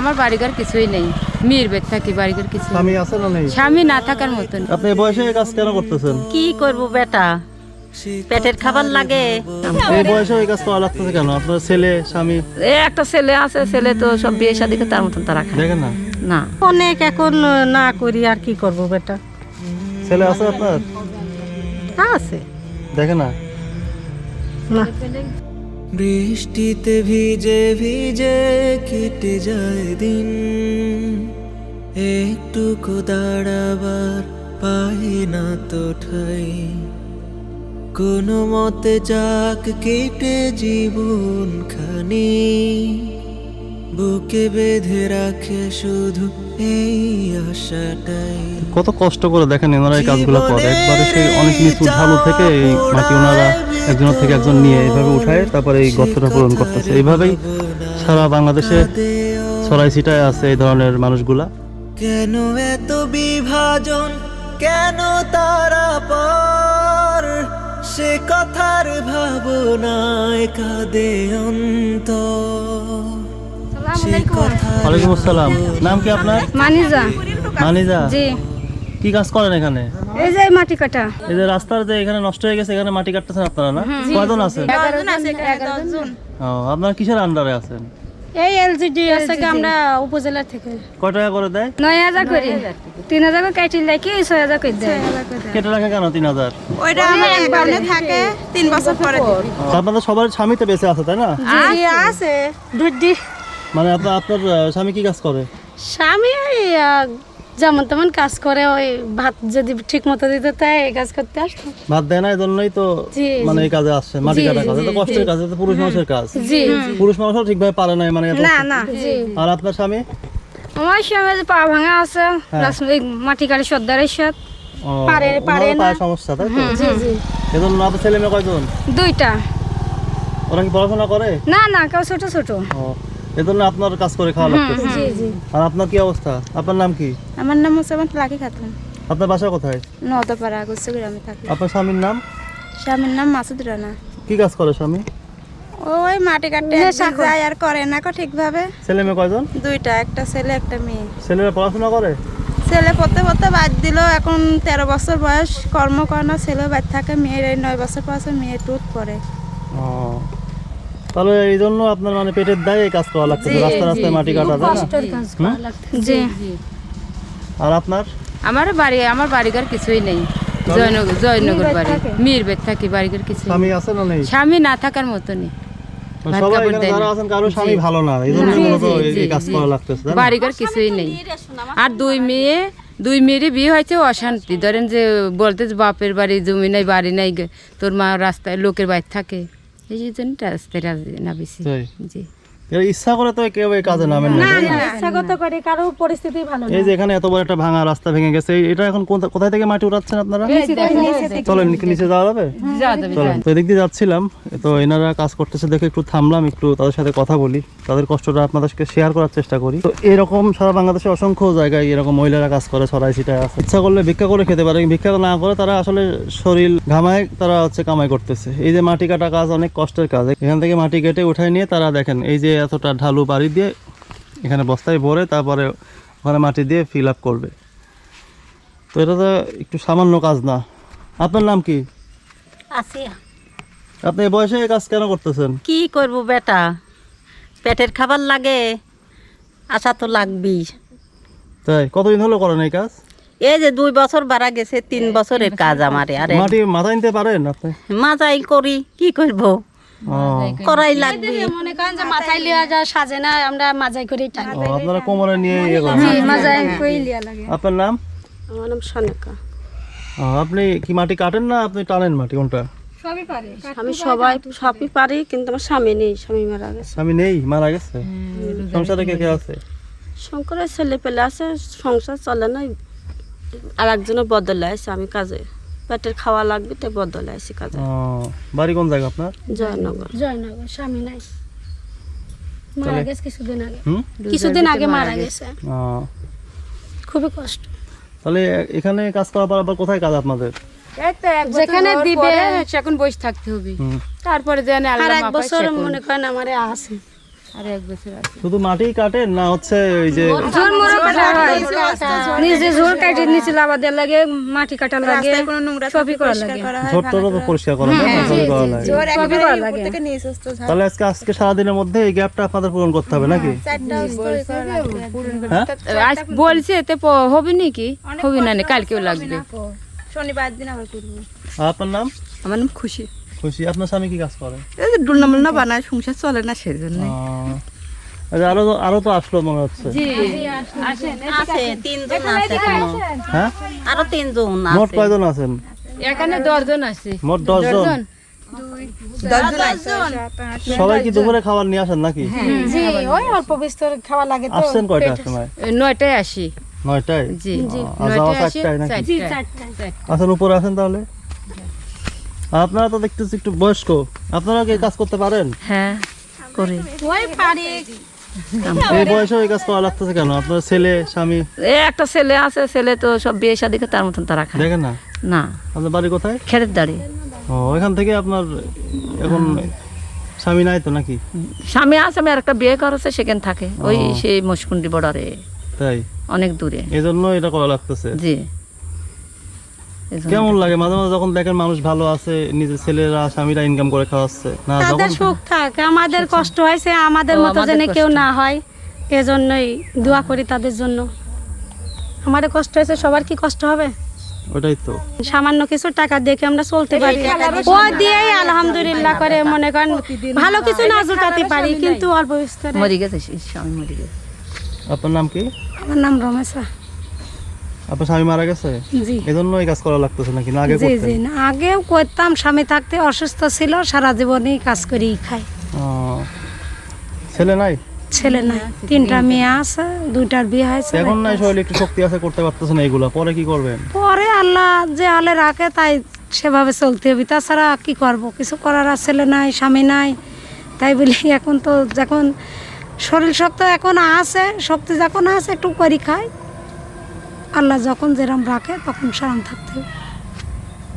আমার বাড়িঘর কিছুই নেই। মেয়ের বেদ থাকি বাড়িঘর কিছু স্বামী আছে না নেই? স্বামী না থাকার মতন। আপনি এই বয়সে এই কাজ কেন করতেছেন? কি করব বেটা? পেটের খাবার লাগে। এই বয়সে এই কাজ করা লাগতেছে কেন? আপনার ছেলে স্বামী? এ একটা ছেলে আছে ছেলে তো সব বিয়ে শাদি করে তার মতন তারা খায়। দেখেন না। না। অনেক এখন না করি আর কি করব বেটা? ছেলে আছে আপনার? আছে। দেখেন না। না। বৃষ্টিতে ভিজে ভিজে কেটে যায় দিন। একটুকু দাঁড়াবার পাই না তো ঠাই। কোনো মতে যাক কেটে জীবন খানি। বুকে বেঁধে রাখে শুধু এই আশাটাই। কত কষ্ট করে দেখেন ওনারা এই কাজগুলো করে। একবারে সেই অনেক নিচু ঢালু থেকে এই মাটি ওনারা একজনের থেকে একজন নিয়ে এইভাবে উঠায় তারপরে এই গর্তটা পূরণ করতেছে। এইভাবেই সারা বাংলাদেশে ছড়াই ছিটায় আছে এই ধরনের মানুষগুলা। কেন এত বিভাজন? কেন তারা পর? সে কথার ভাবনায় কাঁদে কথা ওয়ালাইকুম আসসালাম। নাম কি আপনার? মানিজা। মানিজা। জি। কি কাজ করেন এখানে? এই যে মাটি কাটা। এই যে রাস্তার যে এখানে নষ্ট হয়ে গেছে এখানে মাটি কাটতেছেন আপনারা না? কয়জন আছেন? ও আপনারা কিসের আন্ডারে আছেন? এই এলজিডি আছে কি আমরা উপজেলা থেকে। কয় টাকা করে দেয়? নয় হাজার করি। তিন হাজার করে কাটি করে দেয়। কেটে রাখে কেন তিন হাজার? ওইটা আমার একবারে থাকে তিন বছর পরে। আপনাদের সবার স্বামী তো বেঁচে আছে তাই না? জি আছে। দুধ মানে আপনার আপনার স্বামী কি কাজ করে? স্বামী যেমন তেমন কাজ করে ওই ভাত যদি ঠিক মতো দিতে তাই এই কাজ করতে আসতো। ভাত দেয় না এই জন্যই তো মানে এই কাজে আসছে মাটি কাটা কাজ এটা কষ্টের কাজ এটা পুরুষ মানুষের কাজ। পুরুষ মানুষও ঠিকভাবে পারে না মানে না না আর আপনার স্বামী? আমার স্বামী পা ভাঙা আছে মাটি কাটি সর্দারের সাথে পারে- পারে না। সমস্যা তাই তো? জি জি। এজন্য আপনার ছেলে মেয়ে কয়জন? দুইটা। ওরা কি পড়াশোনা করে? না না কেউ ছোট ছোট। ও। এজন্য আপনার কাজ করে খাওয়া লাগতেছে। জি জি। আর আপনার কি অবস্থা? আপনার নাম কি? আমার নাম আমার লাকি খাতুন। আপনার বাসা কোথায়? নদপাড়া গ্রামে থাকি। আপনার স্বামীর নাম? স্বামীর নাম মাসুদ রানা। কি কাজ করে স্বামী? ওই মাটি কাটতে যায় আর করে না কো ঠিকভাবে। ছেলে মেয়ে কয়জন? দুইটা একটা ছেলে একটা মেয়ে। ছেলেরা পড়াশোনা করে? ছেলে পড়তে পড়তে বাদ দিল এখন তেরো বছর বয়স। কর্ম করে না ছেলে বাদ থাকে মেয়ের এই নয় বছর বয়সে মেয়ে টুট পড়ে। ও তাহলে এই জন্য আপনার মানে পেটের দায়ে এই কাজ করা লাগতেছে রাস্তা রাস্তায় মাটি কাটা না? জি। আর আপনার? আমার বাড়ি আমার বাড়িঘর কিছুই নেই। জয়নগর জয়নগর বাড়ি। মেয়ের বেদ থাকি বাড়িঘর কিছু স্বামী আছে না নেই? স্বামী না থাকার মতনই। মানে সবাই এখানে যারা আছেন কারও স্বামী ভালো না। এই জন্য মূলত এই- এই কাজ করা লাগতেছে বাড়িঘর কিছুই নেই। আর দুই মেয়ে দুই মেয়েরই বিয়ে হয়েছে অশান্তি। ধরেন যে বলতে যে বাপের বাড়ি জমি নাই বাড়ি নাই তোর মা রাস্তায় লোকের বাড়ি থাকে। এই জন্য রাস্তায় রাজি না বেশি? জি ইচ্ছা করে তো কেউ এই কাজে নামেন না? ইচ্ছাগত করে কারও পরিস্থিতি ভালো এই যে এখানে এত বড় একটা ভাঙা রাস্তা ভেঙে গেছে এটা এখন কোথায় থেকে মাটি উঠাচ্ছেন আপনারা? চলেন নিচে- নিচে যাওয়া যাবে? চলেন। তো এদিক দিয়ে যাচ্ছিলাম তো এনারা কাজ করতেছে দেখে একটু থামলাম একটু তাদের সাথে কথা বলি। তাদের কষ্টটা আপনাদের সাথে শেয়ার করার চেষ্টা করি। তো এরকম সারা বাংলাদেশে অসংখ্য জায়গায় এরকম মহিলারা কাজ করে ছড়াই ছিটায় আছে। ইচ্ছা করলে ভিক্ষা করে খেতে পারে ভিক্ষা না করে তারা আসলে শরীর ঘামায় তারা হচ্ছে কামাই করতেছে। এই যে মাটি কাটা কাজ অনেক কষ্টের কাজ। এখান থেকে মাটি কেটে উঠায় নিয়ে তারা দেখেন এই যে এতটা ঢালু বাড়ি দিয়ে এখানে বস্তায় ভরে তারপরে ওখানে মাটি দিয়ে ফিল আপ করবে। তো এটা তো একটু সামান্য কাজ না। আপনার নাম কি? আপনি বয়সে এই কাজ কেন করতেছেন? কি করব বেটা? পেটের খাবার লাগে আশা তো লাগবেই। তাই কতদিন হলো করেন এই কাজ? এই যে দুই বছর বাড়া গেছে তিন বছরের কাজ আমার আরে। মাটি মাথায় নিতে পারেন আপনি? মাজাই করি কি করব? করাই লাগবে। মনে করেন যে মাথায় লিয়া যা সাজে না আমরা মাজাই করেই টানি আপনারা কোমরে নিয়ে ইয়ে করেন মাজাই কই লিয়া লাগে। আপনার নাম? আমার নাম সনেকা। আপনি কি মাটি কাটেন না আপনি টানেন মাটি কোনটা? আমি সবাই সবই পারি। কিন্তু আমার স্বামী নেই স্বামী মারা গেছে। আমি নেই মারা গেছে? সংসারে কে কে আছে? শঙ্করের ছেলে পেলে আছে সংসার চলে না আর একজনের বদলে আছে আমি কাজে। পেটের খাওয়া লাগবে তাই বদলে আছি কাজে। ও, বাড়ি কোন জায়গা আপনার? জয়নগর। জয়নগর স্বামী নাই। মারা গেছে কিছুদিন আগে। কিছুদিন আগে মারা গেছে। ও, খুবই কষ্ট। তাহলে এখানে কাজ করার পর আবার কোথায় কাজ আপনাদের? যেখানে দিবে এখন বসে থাকতে হবে। তারপরে যেন আর এক বছর মনে করেন আমার আছে। আর এক বছর আছে। শুধু মাটি কাটেন না হচ্ছে ওই যে নিজে ঝোর কাটে নিচে লাবাদের লাগে মাটি কাটার লাগে কোনো নোংরা সবই করা লাগে। হয় তো পরিষ্কার করা না? সবই করা লাগে। জোর একেবারে উপর থেকে নিয়ে আসতো তাহলে আজকে আজকে সারাদিনের মধ্যে এই গ্যাপটা আপনাদের পূরণ করতে হবে নাকি? লাগবে। হ্যাঁ। আজ বলছে এতে হবে নাকি? হবে না কালকেও লাগবে। শনিবার দিন আবার করব। আপনার নাম? আমার নাম খুশি। খুশি। আপনার স্বামী কি কাজ করে? এই যে ডুলনা মুলনা বানায় সংসার চলে না সেজন্য। আচ্ছা, আরও আরও তো আসলো মনে হচ্ছে। আছে তিনজন আছে হ্যাঁ? আরও তিনজন মোট কয়জন আছেন? এখানে দশজন আছে। মোট জন সবাই কি দুপুরে খাবার নিয়ে আসেন নাকি? জি ওই অল্প বিস্তর খাওয়া লাগে তো। কয়টার সময়? আসি। নয়টায়? জি নয়টায় আসি নাকি? চারটায়। আছেন উপরে আছেন তাহলে। আপনারা তো দেখতেছি একটু বয়স্ক। আপনারা কি কাজ করতে পারেন? হ্যাঁ করি। ওই পারি। এই বয়সে এই কাজ করা লাগতেছে কেন? আপনার ছেলে স্বামী? এ একটা ছেলে আছে ছেলে তো সব বিয়ে শাদী করে তার মতন তারা খায় দেখেন না? না। আপনার বাড়ি কোথায়? খেরের দাড়ি। ও এখান থেকে আপনার এখন স্বামী নাই তো নাকি? স্বামী আছে আমি আর একটা বিয়ে করেছে সেখানে থাকে। ওই সেই মুশকুন্ডি বর্ডারে তাই? অনেক দূরে। এই জন্য এটা করা লাগতেছে। জি। এজন্য- কেমন লাগে? মাঝে মাঝে যখন দেখেন মানুষ ভালো আছে নিজের ছেলেরা স্বামীরা ইনকাম করে খাওয়াচ্ছে না তাদের সুখ থাক আমাদের কষ্ট হয়েছে আমাদের মতো যেন কেউ না হয় এজন্যই দোয়া করি তাদের জন্য। আমাদের কষ্ট হয়েছে সবার কি কষ্ট হবে? ওটাই তো। সামান্য কিছু টাকা দেখে আমরা চলতে পারি? ও দিয়েই আলহামদুলিল্লাহ করে মনে করেন ভালো কিছু না জোটাতে পারি কিন্তু অল্প বিস্তরে। মরে গেছে সেই স্বামী মরে গেছে। আপনার নাম কি? আমার নাম রমেশা। আপনার স্বামী মারা গেছে? জি। এই জন্য এই কাজ করা লাগতেছে নাকি? না আগে জি জি না আগেও করতাম স্বামী থাকতে অসুস্থ ছিল সারা জীবনই কাজ করেই খাই। ছেলে নাই? ছেলে নাই তিনটা মেয়ে আছে দুইটার বিয়ে হয়েছে এখন নাই শরীরে একটু শক্তি আছে করতে পারতেছেন এইগুলা পরে কি করবেন? পরে আল্লাহ যে হালে রাখে তাই সেভাবে চলতে হবে। তাছাড়া কি করব? কিছু করার আর ছেলে নাই স্বামী নাই তাই বলি এখন তো যখন শরীর শক্ত এখন আছে শক্তি যখন আছে একটু করি খাই। আল্লাহ যখন যেরম রাখে তখন সারাম থাকতে হবে।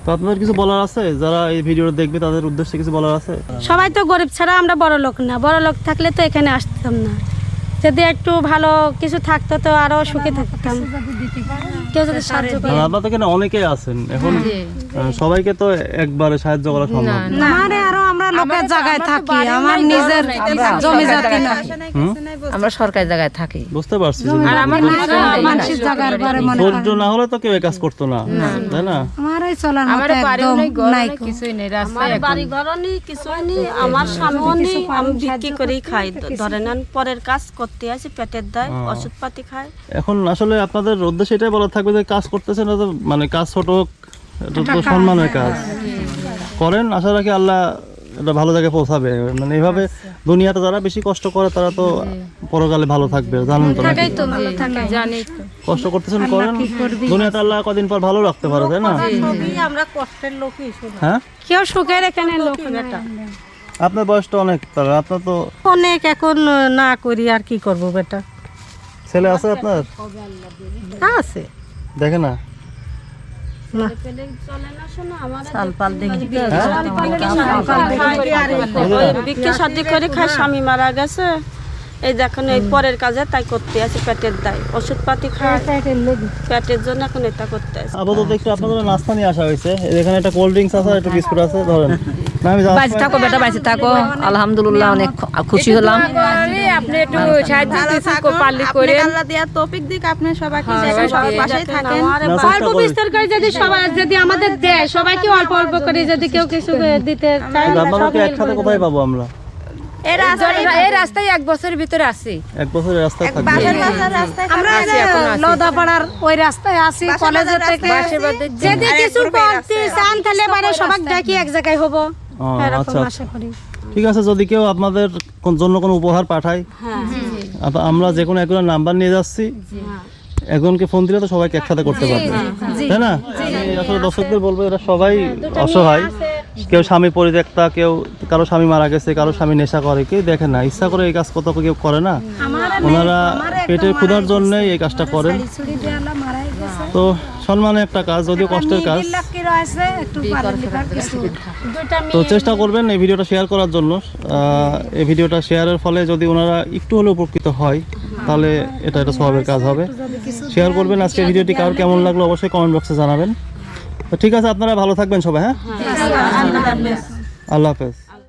তো আপনাদের কিছু বলার আছে? যারা এই ভিডিওটা দেখবে তাদের উদ্দেশ্যে কিছু বলার আছে? সবাই তো গরিব ছাড়া আমরা বড় লোক না। বড় লোক থাকলে তো এখানে আসতাম না। যদি একটু ভালো কিছু থাকতো তো আরও সুখে থাকতাম। কেউ যদি সাহায্য করে। আপনাদের এখানে অনেকেই আছেন। এখন আহ, সবাইকে তো একবারে সাহায্য করা সম্ভব না। আরও লোকের জায়গায় থাকি আমার নিজের জমি জাতি না আমরা সরকারি জায়গায় থাকি। বুঝতে পারছি আর আমার মানুষের জায়গার পরে মনে ধৈর্য না হলে তো কেউ কাজ করতো না তাই না? আমার এই চলার মতো একদম নাই কিছুই নেই রাস্তায় আমার বাড়ি ঘরও নেই কিছুই নেই আমার স্বামীও নেই আমি বিক্রি করেই খাই ধরে নেন পরের কাজ করতে আসি পেটের দায় ওষুধপাতি খাই। এখন আসলে আপনাদের উদ্দেশ্যে এটাই বলা থাকবে যে কাজ করতেছেন মানে কাজ ছোট হোক এটা তো সম্মানের কাজ। করেন আশা রাখি আল্লাহ এটা ভালো জায়গায় পৌঁছাবে। মানে এইভাবে দুনিয়াতে যারা বেশি কষ্ট করে তারা তো পরকালে ভালো থাকবে জানেন তো নাকি? কষ্ট করতেছেন করেন। দুনিয়াতে আল্লাহ কদিন পর ভালো রাখতে পারে তাই না? আমরা কষ্টের লোকই হ্যাঁ? কেউ সুখের এখানে লোক। আপনার বয়সটা অনেক তাহলে আপনার তো অনেক এখন না করি আর কি করব বেটা? ছেলে আছে আপনার? আছে। দেখে না? করে খাই স্বামী মারা গেছে। এই দেখুন এই পরের কাজে তাই করতে আছে পেটের দায়। ওষুধপাতি খাওয়া পেটের জন্য এখন এটা করতে আছে। আপাতত একটু আপনাদের নাস্তা নিয়ে আসা হয়েছে। এখানে একটা কোল্ড ড্রিঙ্কস আছে একটা বিস্কুট আছে ধরেন। থাকো বেটা থাকো। আলহামদুলিল্লাহ অনেক খুশি হলাম। আপনি একটু সাহায্য কিছু পারলে আপনি করেন আল্লাহ দেওয়ার তৌফিক দিক আপনি সবাইকে সবার পাশেই থাকেন। অল্প বিস্তার করে যদি সবাই যদি আমাদের দেয় সবাইকে অল্প অল্প করে যদি কেউ কিছু দিতে চায় একসাথে কোথায় পাবো আমরা? এই রাস্তায় এক বছরের ভিতরে আসি এক বছরের রাস্তায় থাকব। বাসের বাসার রাস্তায় আমরা লোদাপাড়ার ওই রাস্তায় আসি কলেজের থেকে। যদি কিছু করতে চান তাহলে বাইরে সবাই ডাকি এক জায়গায় হব। আচ্ছা ঠিক আছে যদি কেউ আপনাদের জন্য কোনো উপহার পাঠায় আপ- আমরা যে কোনো একজনের নাম্বার নিয়ে যাচ্ছি একজনকে ফোন দিলে তো সবাইকে একসাথে করতে পারবে তাই না আমি আসলে দর্শকদের বলব এরা সবাই অসহায় কেউ স্বামী পরিত্যক্তা কেউ কারও স্বামী মারা গেছে কারও স্বামী নেশা করে কেউ দেখে না ইচ্ছা করে এই কাজ কত কেউ করে না ওনারা পেটের ক্ষুধার জন্য এই কাজটা করেন তো সম্মানের একটা কাজ যদিও কষ্টের কাজ। তো চেষ্টা করবেন এই ভিডিওটা শেয়ার করার জন্য। এই ভিডিওটা শেয়ারের ফলে যদি ওনারা একটু হলেও উপকৃত হয় তাহলে এটা একটা স্বভাবের কাজ হবে। শেয়ার করবেন আজকে ভিডিওটি কার কেমন লাগল অবশ্যই কমেন্ট বক্সে জানাবেন। তো ঠিক আছে আপনারা ভালো থাকবেন সবাই হ্যাঁ? আল্লাহ হাফেজ।